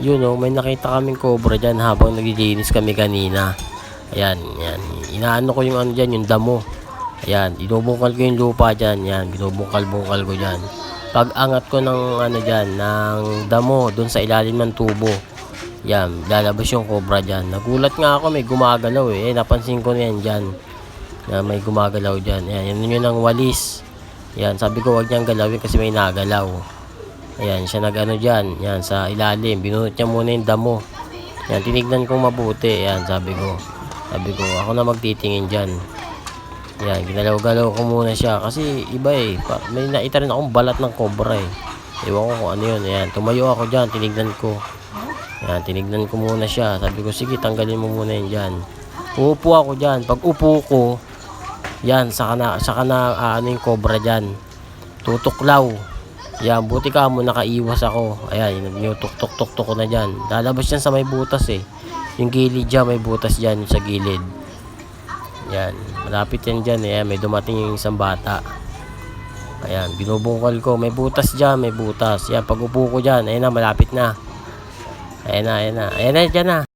Yun oh, may nakita kaming cobra dyan habang naglilinis kami kanina. Ayan, yan. Inaano ko yung ano dyan, yung damo. Ayan, inubungkal ko yung lupa dyan. Yan, binubungkal-bungkal ko dyan. Pag angat ko ng ano dyan, ng damo, dun sa ilalim ng tubo. Yan, lalabas yung cobra dyan. Nagulat nga ako, may gumagalaw eh. eh napansin ko na yan dyan. Na may gumagalaw dyan. Yan, yan yun ang walis. Yan, sabi ko wag niyang galawin kasi may nagalaw. Ayan, siya nag-ano dyan. Yan, sa ilalim. Binunot niya muna yung damo. Yan, tinignan kong mabuti. Yan, sabi ko. Sabi ko, ako na magtitingin dyan. Yan, ginalaw-galaw ko muna siya. Kasi iba eh. Pa, may naita rin akong balat ng cobra eh. Ewan ko kung ano yun. Ayan, tumayo ako dyan. Tinignan ko. Yan, tinignan ko muna siya. Sabi ko, sige, tanggalin mo muna yun dyan. Uupo ako dyan. Pag upo ko, yan, saka na, saka na ah, ano yung cobra dyan. Tutuklaw. Yan, buti ka mo, nakaiwas ako. Ayan, yung tuk-tuk-tuk ko na dyan. Lalabas yan sa may butas eh. Yung gilid dyan, may butas dyan sa gilid. Yan, malapit yan dyan eh. May dumating yung isang bata. Ayan, binubungkal ko. May butas dyan, may butas. Yan, pag upo ko dyan, ayan na, malapit na. Ayan na, ayan na. Ayan na, dyan na.